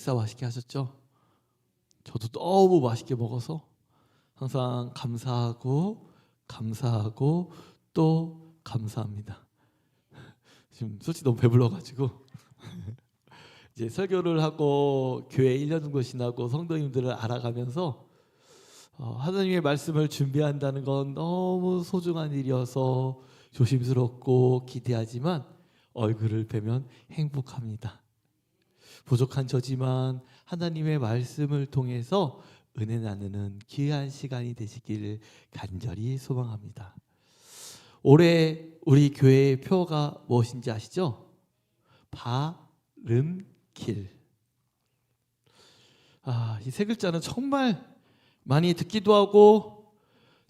식사 맛있게 하셨죠? 저도 너무 맛있게 먹어서 항상 감사하고 감사하고 또 감사합니다. 지금 솔직히 너무 배불러가지고 이제 설교를 하고 교회 1년 정도 지나고 성도님들을 알아가면서 어, 하나님의 말씀을 준비한다는 건 너무 소중한 일이어서 조심스럽고 기대하지만 얼굴을 뵈면 행복합니다. 부족한 저지만 하나님의 말씀을 통해서 은혜 나누는 귀한 시간이 되시길 간절히 소망합니다. 올해 우리 교회의 표가 무엇인지 아시죠? 바른길. 아, 이 세 글자는 정말 많이 듣기도 하고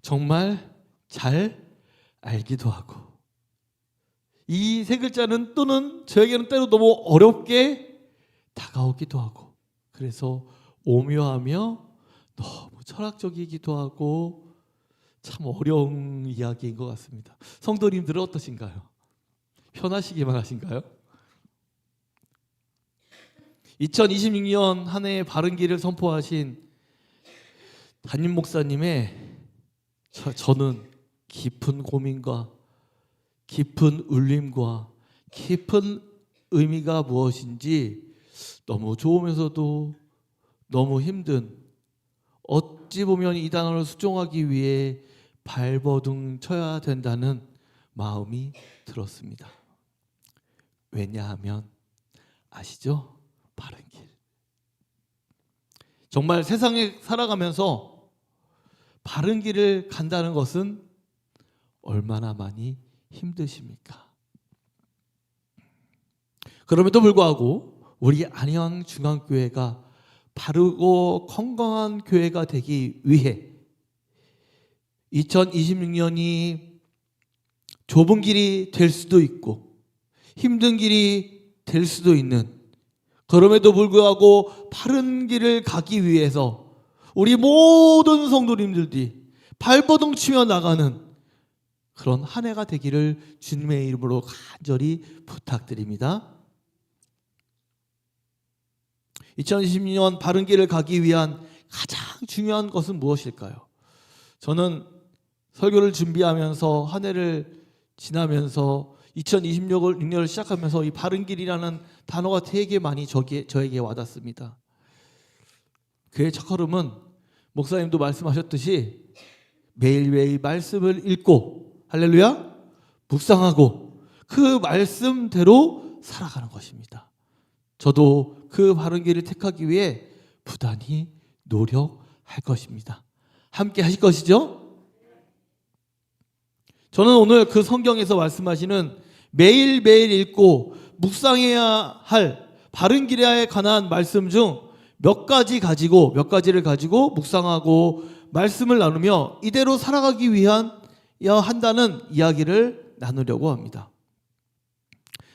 정말 잘 알기도 하고 이 세 글자는 또는 저에게는 때로 너무 어렵게 다가오기도 하고 그래서 오묘하며 너무 철학적이기도 하고 참 어려운 이야기인 것 같습니다. 성도님들은 어떠신가요? 편하시기만 하신가요? 2026년 한 해의 바른 길을 선포하신 담임 목사님의 저, 저는 깊은 고민과 깊은 울림과 깊은 의미가 무엇인지 너무 좋으면서도 너무 힘든 어찌 보면 이 단어를 수정하기 위해 발버둥 쳐야 된다는 마음이 들었습니다. 왜냐하면 아시죠? 바른 길. 정말 세상에 살아가면서 바른 길을 간다는 것은 얼마나 많이 힘드십니까? 그럼에도 불구하고 우리 안양 중앙교회가 바르고 건강한 교회가 되기 위해 2026년이 좁은 길이 될 수도 있고 힘든 길이 될 수도 있는 그럼에도 불구하고 바른 길을 가기 위해서 우리 모든 성도님들이 발버둥 치며 나가는 그런 한 해가 되기를 주님의 이름으로 간절히 부탁드립니다. 2020년 바른 길을 가기 위한 가장 중요한 것은 무엇일까요? 저는 설교를 준비하면서 한 해를 지나면서 2026년을 시작하면서 이 바른 길이라는 단어가 되게 많이 저기, 저에게 와닿습니다. 그의 첫 걸음은 목사님도 말씀하셨듯이 매일매일 말씀을 읽고 할렐루야 묵상하고 그 말씀대로 살아가는 것입니다. 저도 그 바른 길을 택하기 위해 부단히 노력할 것입니다. 함께 하실 것이죠? 저는 오늘 그 성경에서 말씀하시는 매일매일 읽고 묵상해야 할 바른 길에 관한 말씀 중 몇 가지 가지고 몇 가지를 가지고 묵상하고 말씀을 나누며 이대로 살아가기 위한 야 한다는 이야기를 나누려고 합니다.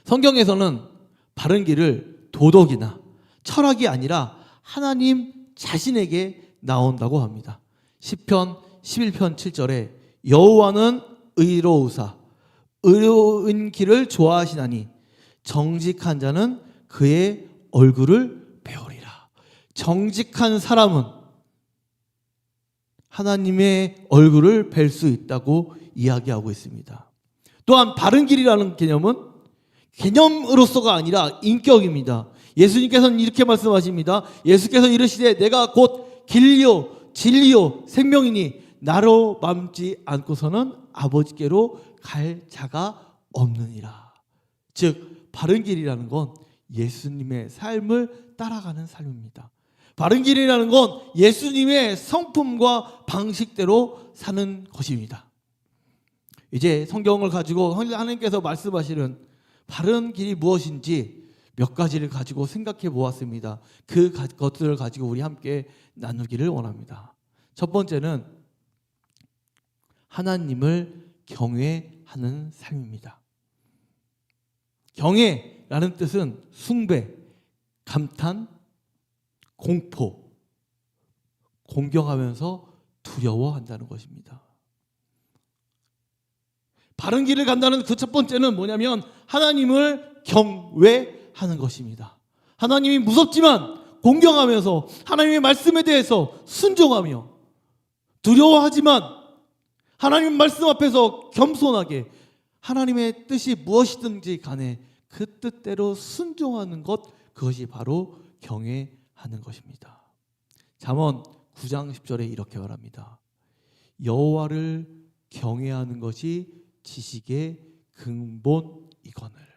성경에서는 바른 길을 도덕이나 철학이 아니라 하나님 자신에게 나온다고 합니다. 시편 11편 7절에 여호와는 의로우사 의로운 길을 좋아하시나니 정직한 자는 그의 얼굴을 배우리라. 정직한 사람은 하나님의 얼굴을 뵐 수 있다고 이야기하고 있습니다. 또한 바른 길이라는 개념은 개념으로서가 아니라 인격입니다. 예수님께서는 이렇게 말씀하십니다. 예수께서 이르시되 내가 곧 길리요 진리요 생명이니 나로 맘지 않고서는 아버지께로 갈 자가 없느니라. 즉 바른 길이라는 건 예수님의 삶을 따라가는 삶입니다. 바른 길이라는 건 예수님의 성품과 방식대로 사는 것입니다. 이제 성경을 가지고 하나님께서 말씀하시는 바른 길이 무엇인지 몇 가지를 가지고 생각해 보았습니다. 그 것들을 가지고 우리 함께 나누기를 원합니다. 첫 번째는 하나님을 경외하는 삶입니다. 경외라는 뜻은 숭배, 감탄, 공포, 공경하면서 두려워한다는 것입니다. 바른 길을 간다는 그 첫 번째는 뭐냐면 하나님을 경외 하는 것입니다. 하나님이 무섭지만 공경하면서 하나님의 말씀에 대해서 순종하며 두려워하지만 하나님 말씀 앞에서 겸손하게 하나님의 뜻이 무엇이든지 간에 그 뜻대로 순종하는 것 그것이 바로 경외하는 것입니다. 잠언 9장 10절에 이렇게 말합니다. 여호와를 경외하는 것이 지식의 근본이거늘.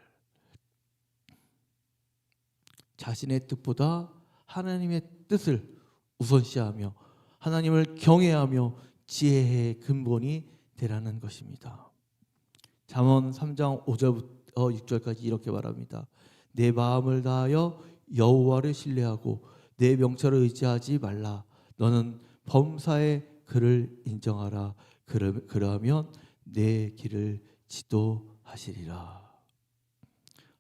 자신의 뜻보다 하나님의 뜻을 우선시하며 하나님을 경외하며 지혜의 근본이 되라는 것입니다. 잠언 3장 5절부터 6절까지 이렇게 말합니다. 내 마음을 다하여 여호와를 신뢰하고 내 명철을 의지하지 말라. 너는 범사의 그를 인정하라. 그러, 그러하면 내 길을 지도하시리라.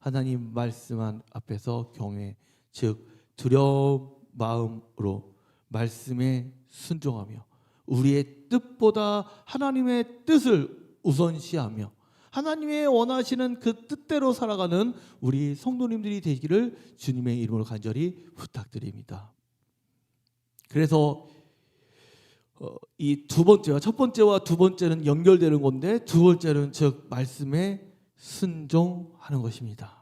하나님 말씀 앞에서 경외, 즉 두려움 마음으로 말씀에 순종하며 우리의 뜻보다 하나님의 뜻을 우선시하며 하나님의 원하시는 그 뜻대로 살아가는 우리 성도님들이 되기를 주님의 이름으로 간절히 부탁드립니다. 그래서 어, 이두 번째와 첫 번째와 두 번째는 연결되는 건데 두 번째는 즉 말씀에 순종하는 것입니다.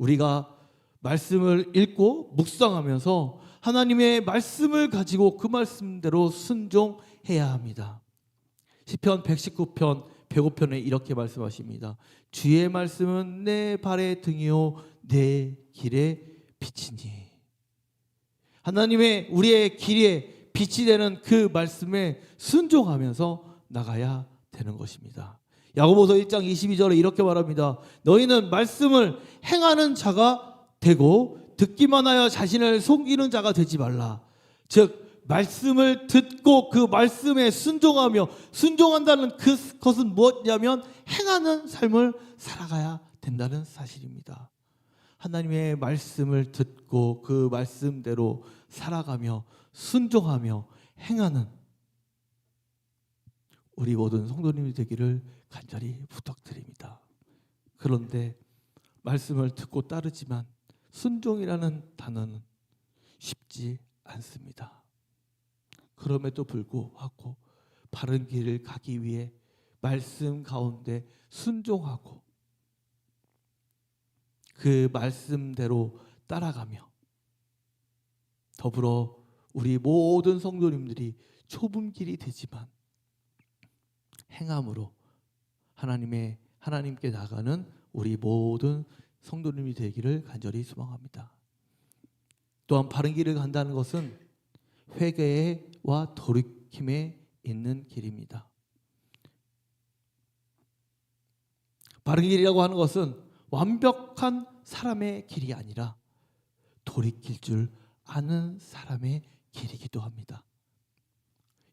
우리가 말씀을 읽고 묵상하면서 하나님의 말씀을 가지고 그 말씀대로 순종해야 합니다. 시편 119편 105편에 이렇게 말씀하십니다. 주의 말씀은 내 발의 등이요 내 길의 빛이니. 하나님의 우리의 길에 빛이 되는 그 말씀에 순종하면서 나가야 되는 것입니다. 야고보서 1장 22절에 이렇게 말합니다. 너희는 말씀을 행하는 자가 되고 듣기만 하여 자신을 속이는 자가 되지 말라. 즉 말씀을 듣고 그 말씀에 순종하며 순종한다는 그것은 무엇이냐면 행하는 삶을 살아가야 된다는 사실입니다. 하나님의 말씀을 듣고 그 말씀대로 살아가며 순종하며 행하는 우리 모든 성도님이 되기를 간절히 부탁드립니다. 그런데 말씀을 듣고 따르지만 순종이라는 단어는 쉽지 않습니다. 그럼에도 불구하고 바른 길을 가기 위해 말씀 가운데 순종하고 그 말씀대로 따라가며 더불어 우리 모든 성도님들이 좁은 길이 되지만 행함으로 하나님의 하나님께 나가는 우리 모든 성도님이 되기를 간절히 소망합니다. 또한 바른 길을 간다는 것은 회개와 돌이킴에 있는 길입니다. 바른 길이라고 하는 것은 완벽한 사람의 길이 아니라 돌이킬 줄 아는 사람의 길이기도 합니다.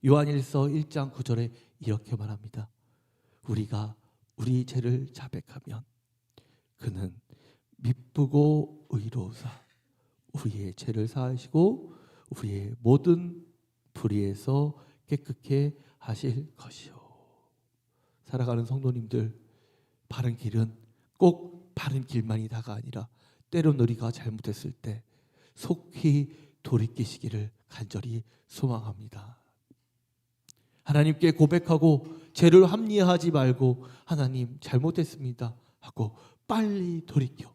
요한일서 1장 9절에 이렇게 말합니다. 우리가 우리 죄를 자백하면 그는 미쁘고 의로우사 우리의 죄를 사하시고 우리의 모든 불의에서 깨끗게 하실 것이요. 살아가는 성도님들 바른 길은 꼭 바른 길만이 다가 아니라 때론 우리가 잘못했을 때 속히 돌이키시기를 간절히 소망합니다. 하나님께 고백하고 죄를 합리화하지 말고 하나님 잘못했습니다 하고 빨리 돌이켜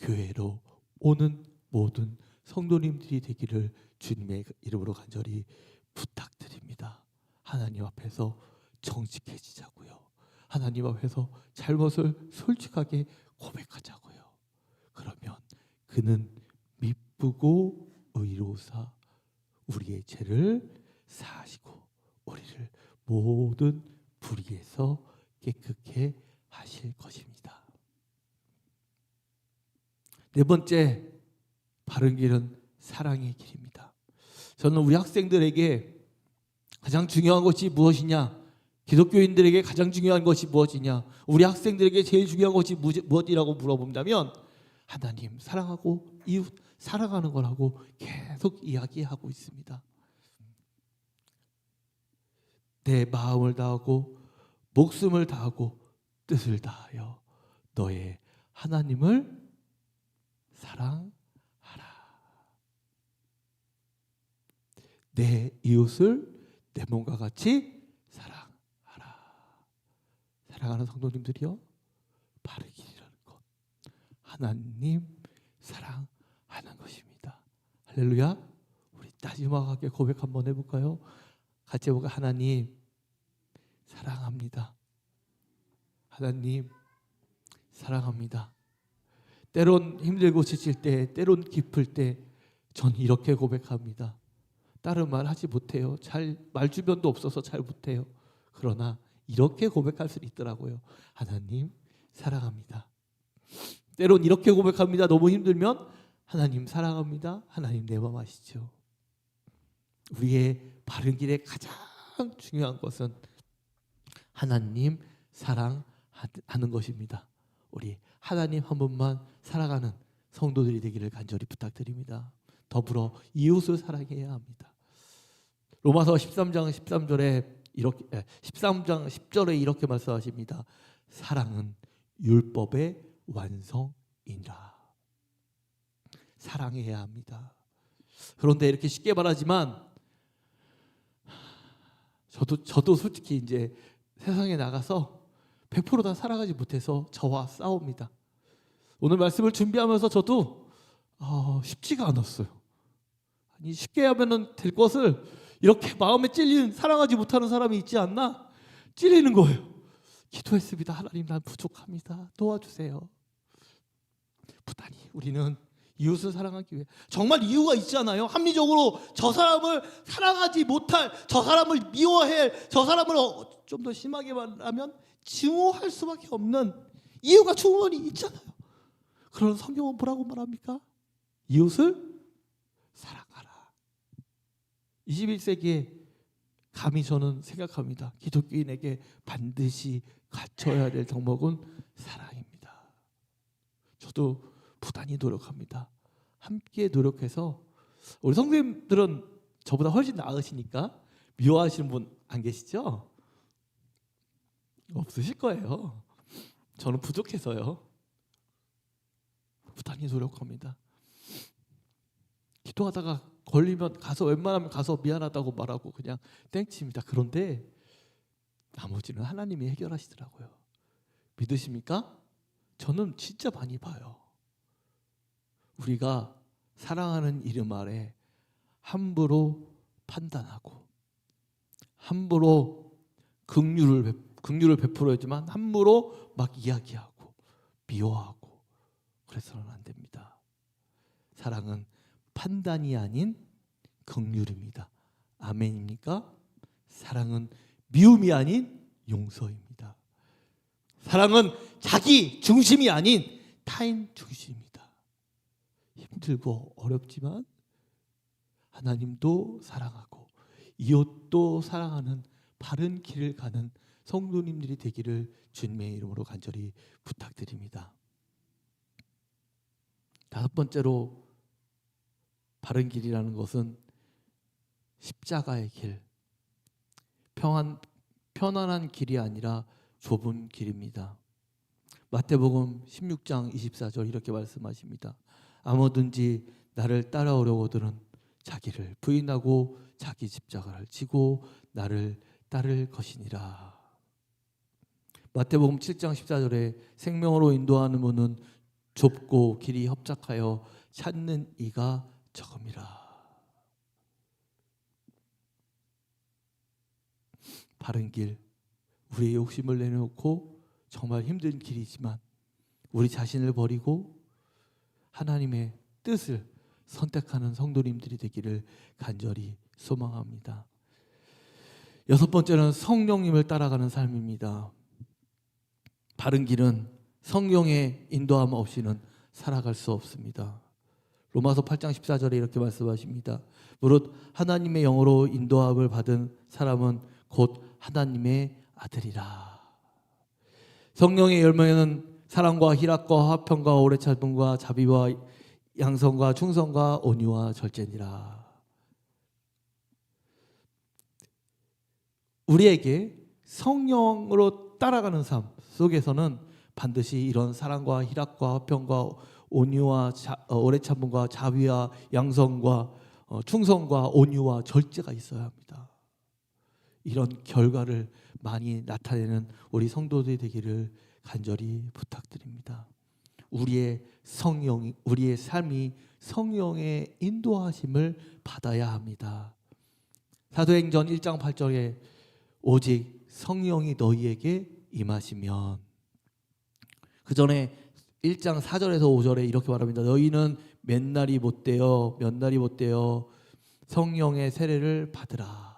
교회로 오는 모든 성도님들이 되기를 주님의 이름으로 간절히 부탁드립니다. 하나님 앞에서 정직해지자고요. 하나님 앞에서 잘못을 솔직하게 고백하자고요. 그러면 그는 미쁘고 의로사 우리의 죄를 사하시고 우리를 모든 불의에서 깨끗게 하실 것입니다. 네 번째 바른 길은 사랑의 길입니다. 저는 우리 학생들에게 가장 중요한 것이 무엇이냐? 기독교인들에게 가장 중요한 것이 무엇이냐? 우리 학생들에게 제일 중요한 것이 무엇이라고 물어본다면 하나님 사랑하고 이웃 사랑하는 거라고 계속 이야기하고 있습니다. 내 마음을 다하고 목숨을 다하고 뜻을 다하여 너의 하나님을 사랑하라. 내 이웃을 내 몸과 같이 사랑하라. 사랑하는 성도님들이요. 바른 길이라는 것. 하나님 사랑하는 것입니다. 할렐루야. 우리 마지막하게 고백 한번 해볼까요? 같이 해볼까? 하나님 사랑합니다. 하나님 사랑합니다. 때론 힘들고 지칠 때, 때론 기쁠 때, 전 이렇게 고백합니다. 다른 말 하지 못해요. 잘 말 주변도 없어서 잘 못해요. 그러나 이렇게 고백할 수 있더라고요. 하나님 사랑합니다. 때론 이렇게 고백합니다. 너무 힘들면 하나님 사랑합니다. 하나님 내맘 아시죠? 우리의 바른 길의 가장 중요한 것은 하나님 사랑하는 것입니다. 우리 하나님 한 분만 사랑하는 성도들이 되기를 간절히 부탁드립니다. 더불어 이웃을 사랑해야 합니다. 로마서 13장 13절에 이렇게 13장 10절에 이렇게 말씀하십니다. 사랑은 율법의 완성이라. 사랑해야 합니다. 그런데 이렇게 쉽게 말하지만 저도 저도 솔직히 이제 세상에 나가서 100%다 살아가지 못해서 저와 싸웁니다. 오늘 말씀을 준비하면서 저도 어, 쉽지가 않았어요. 아니 쉽게 하면은 될 것을 이렇게 마음에 찔리는 사랑하지 못하는 사람이 있지 않나 찔리는 거예요. 기도했습니다. 하나님 난 부족합니다. 도와주세요. 부단히 우리는 이웃을 사랑하기 위해 정말 이유가 있잖아요. 합리적으로 저 사람을 사랑하지 못할 저 사람을 미워해 저 사람을 어, 좀더 심하게 말하면 증오할 수밖에 없는 이유가 충분히 있잖아요. 그런 성경은 뭐라고 말합니까? 이웃을 사랑하라. 21세기에 감히 저는 생각합니다. 기독교인에게 반드시 갖춰야 될 덕목은 사랑입니다. 저도 부단히 노력합니다. 함께 노력해서 우리 선생님들은 저보다 훨씬 나으시니까 미워하시는 분 안 계시죠? 없으실 거예요. 저는 부족해서요. 부단히 노력합니다. 기도하다가 걸리면 가서 웬만하면 가서 미안하다고 말하고 그냥 땡칩니다. 그런데 나머지는 하나님이 해결하시더라고요. 믿으십니까? 저는 진짜 많이 봐요. 우리가 사랑하는 이름 아래 함부로 판단하고 함부로 베- 긍휼을 베풀어야지만 함부로 막 이야기하고 미워하고 그래서는 안 됩니다. 사랑은 판단이 아닌 긍휼입니다. 아멘입니까? 사랑은 미움이 아닌 용서입니다. 사랑은 자기 중심이 아닌 타인 중심입니다. 힘들고 어렵지만 하나님도 사랑하고 이웃도 사랑하는 바른 길을 가는 성도님들이 되기를 주님의 이름으로 간절히 부탁드립니다. 다섯 번째로 바른 길이라는 것은 십자가의 길, 평안 편안한 길이 아니라 좁은 길입니다. 마태복음 16장 24절 이렇게 말씀하십니다. 아무든지 나를 따라오려거든 자기를 부인하고 자기 십자가를 지고 나를 따를 것이니라. 마태복음 7장 14절에 생명으로 인도하는 문은 좁고 길이 협착하여 찾는 이가 적음이라. 바른 길, 우리의 욕심을 내놓고 정말 힘든 길이지만 우리 자신을 버리고 하나님의 뜻을 선택하는 성도님들이 되기를 간절히 소망합니다. 여섯 번째는 성령님을 따라가는 삶입니다. 바른 길은 성령의 인도함 없이는 살아갈 수 없습니다. 로마서 8장 14절에 이렇게 말씀하십니다. 무릇 하나님의 영으로 인도함을 받은 사람은 곧 하나님의 아들이라. 성령의 열매는 사랑과 희락과 화평과 오래 참음과 자비와 양성과 충성과 온유와 절제니라. 우리에게 성령으로 따라가는 삶 속에서는 반드시 이런 사랑과 희락과 화평과 온유와 자, 어, 오래 참음과 자비와 양성과 어, 충성과 온유와 절제가 있어야 합니다. 이런 결과를 많이 나타내는 우리 성도들이 되기를 간절히 부탁드립니다. 우리의 성령, 우리의 삶이 성령의 인도하심을 받아야 합니다. 사도행전 1장 8절에 오직 성령이 너희에게 임하시면 그 전에 1장 4절에서 5절에 이렇게 말합니다. 너희는 몇 날이 못 되어 몇 날이 못 되어 성령의 세례를 받으라.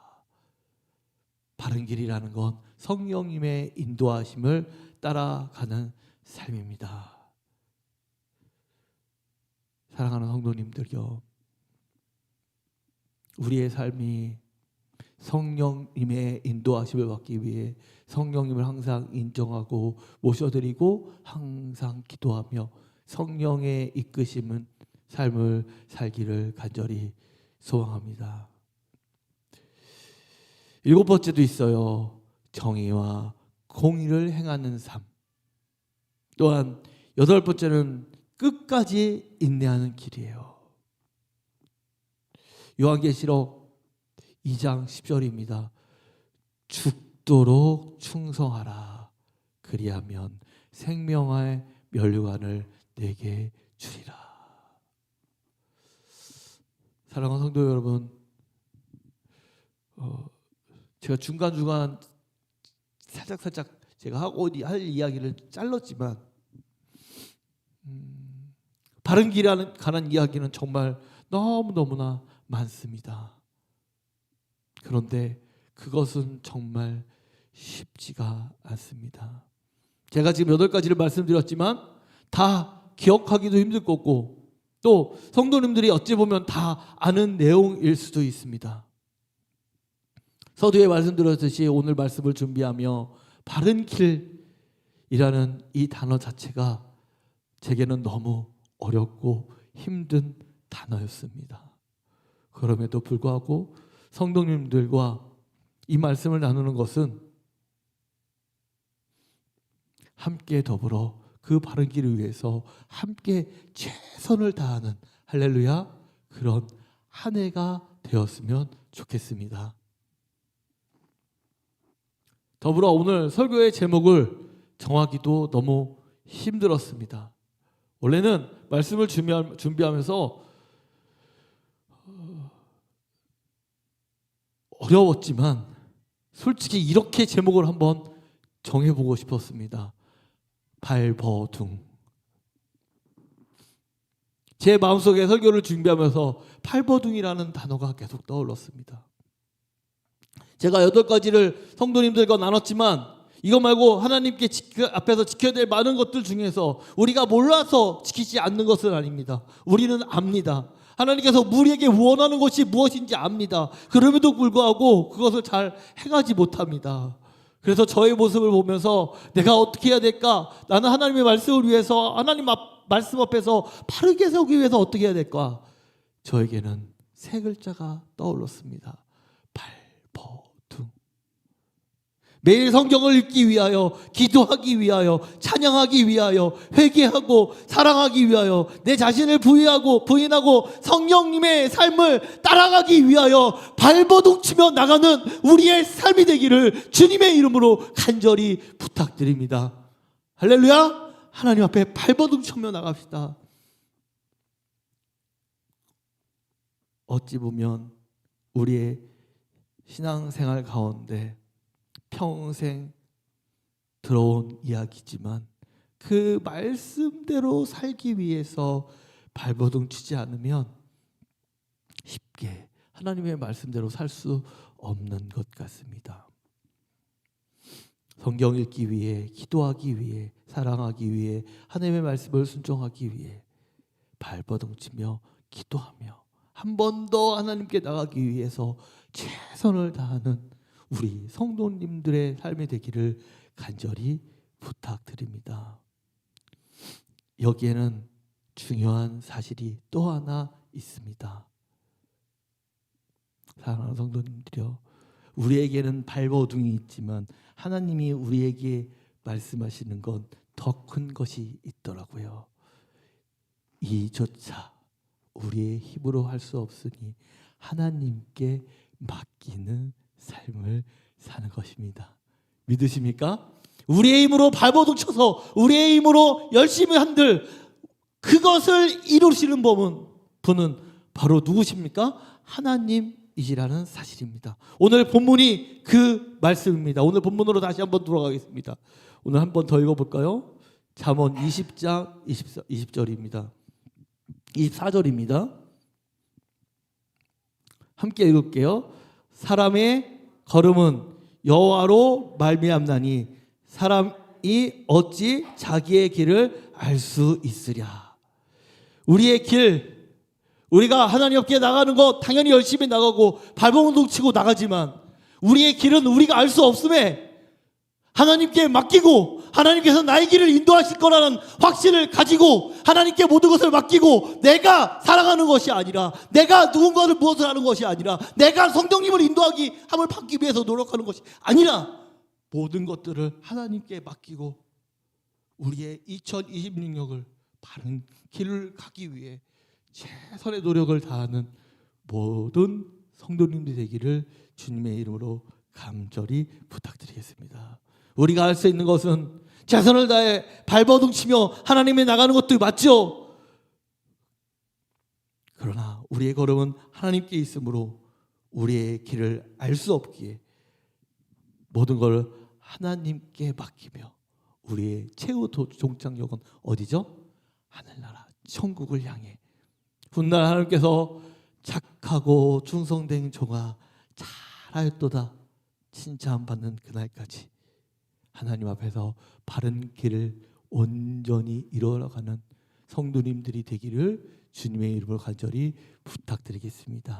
바른 길이라는 건 성령님의 인도하심을 따라가는 삶입니다. 사랑하는 성도님들요. 우리의 삶이 성령님의 인도하심을 받기 위해 성령님을 항상 인정하고 모셔드리고 항상 기도하며 성령의 이끄심은 삶을 살기를 간절히 소망합니다. 일곱 번째도 있어요. 정의와 공의를 행하는 삶. 또한 여덟 번째는 끝까지 인내하는 길이에요. 요한계시록 2장 10절입니다. 죽도록 충성하라. 그리하면 생명의 면류관을 내게 주리라. 사랑하는 성도 여러분, 어, 제가 중간 중간 살짝 살짝 제가 하고 할 이야기를 잘랐지만 음, 바른 길에 관한 이야기는 정말 너무 너무나 많습니다. 그런데 그것은 정말 쉽지가 않습니다. 제가 지금 여덟 가지를 말씀드렸지만 다 기억하기도 힘들 거고 또 성도님들이 어찌 보면 다 아는 내용일 수도 있습니다. 서두에 말씀드렸듯이 오늘 말씀을 준비하며 바른 길이라는 이 단어 자체가 제게는 너무 어렵고 힘든 단어였습니다. 그럼에도 불구하고 성도님들과 이 말씀을 나누는 것은 함께 더불어 그 바른 길을 위해서 함께 최선을 다하는 할렐루야 그런 한 해가 되었으면 좋겠습니다. 더불어 오늘 설교의 제목을 정하기도 너무 힘들었습니다. 원래는 말씀을 준비하면서 어려웠지만 솔직히 이렇게 제목을 한번 정해보고 싶었습니다. 발버둥. 제 마음속에 설교를 준비하면서 팔버둥이라는 단어가 계속 떠올랐습니다. 제가 여덟 가지를 성도님들과 나눴지만 이거 말고 하나님께 지켜, 앞에서 지켜야 될 많은 것들 중에서 우리가 몰라서 지키지 않는 것은 아닙니다. 우리는 압니다. 하나님께서 우리에게 원하는 것이 무엇인지 압니다. 그럼에도 불구하고 그것을 잘 해가지 못합니다. 그래서 저의 모습을 보면서 내가 어떻게 해야 될까? 나는 하나님의 말씀을 위해서 하나님 앞, 말씀 앞에서 바르게 서기 위해서 어떻게 해야 될까? 저에게는 세 글자가 떠올랐습니다. 매일 성경을 읽기 위하여, 기도하기 위하여, 찬양하기 위하여, 회개하고 사랑하기 위하여, 내 자신을 부인하고 부인하고 성령님의 삶을 따라가기 위하여 발버둥 치며 나가는 우리의 삶이 되기를 주님의 이름으로 간절히 부탁드립니다. 할렐루야! 하나님 앞에 발버둥 치며 나갑시다. 어찌 보면 우리의 신앙생활 가운데 평생 들어온 이야기지만 그 말씀대로 살기 위해서 발버둥 치지 않으면 쉽게 하나님의 말씀대로 살 수 없는 것 같습니다. 성경 읽기 위해, 기도하기 위해, 사랑하기 위해, 하나님의 말씀을 순종하기 위해 발버둥 치며 기도하며 한 번 더 하나님께 나가기 위해서 최선을 다하는 우리 성도님들의 삶이 되기를 간절히 부탁드립니다. 여기에는 중요한 사실이 또 하나 있습니다. 사랑하는 성도님들이요. 우리에게는 발버둥이 있지만 하나님이 우리에게 말씀하시는 건 더 큰 것이 있더라고요. 이조차 우리의 힘으로 할 수 없으니 하나님께 맡기는 삶을 사는 것입니다. 믿으십니까? 우리의 힘으로 발버둥 쳐서 우리의 힘으로 열심히 한들 그것을 이루시는 분은, 분은 바로 누구십니까? 하나님이시라는 사실입니다. 오늘 본문이 그 말씀입니다. 오늘 본문으로 다시 한번 돌아가겠습니다. 오늘 한 번 더 읽어볼까요? 잠언 20장 20, 20절입니다. 24절입니다. 함께 읽을게요. 사람의 걸음은 여호와로 말미암나니 사람이 어찌 자기의 길을 알 수 있으랴. 우리의 길, 우리가 하나님 앞에 나가는 것 당연히 열심히 나가고 발버둥 치고 나가지만 우리의 길은 우리가 알 수 없음에 하나님께 맡기고 하나님께서 나의 길을 인도하실 거라는 확신을 가지고 하나님께 모든 것을 맡기고 내가 살아가는 것이 아니라 내가 누군가를 무엇을 하는 것이 아니라 내가 성령님을 인도하기 함을 받기 위해서 노력하는 것이 아니라 모든 것들을 하나님께 맡기고 우리의 2026년을 바른 길을 가기 위해 최선의 노력을 다하는 모든 성도님들이 되기를 주님의 이름으로 감절히 부탁드리겠습니다. 우리가 할 수 있는 것은 최선을 다해 발버둥 치며 하나님에 나가는 것도 맞죠. 그러나 우리의 걸음은 하나님께 있으므로 우리의 길을 알 수 없기에 모든 걸 하나님께 맡기며 우리의 최후 도- 종착역은 어디죠? 하늘나라 천국을 향해 훗날 하나님께서 착하고 충성된 종아 잘하였도다 칭찬받는 그날까지 하나님 앞에서 바른 길을 온전히 이루어가는 성도님들이 되기를 주님의 이름으로 간절히 부탁드리겠습니다.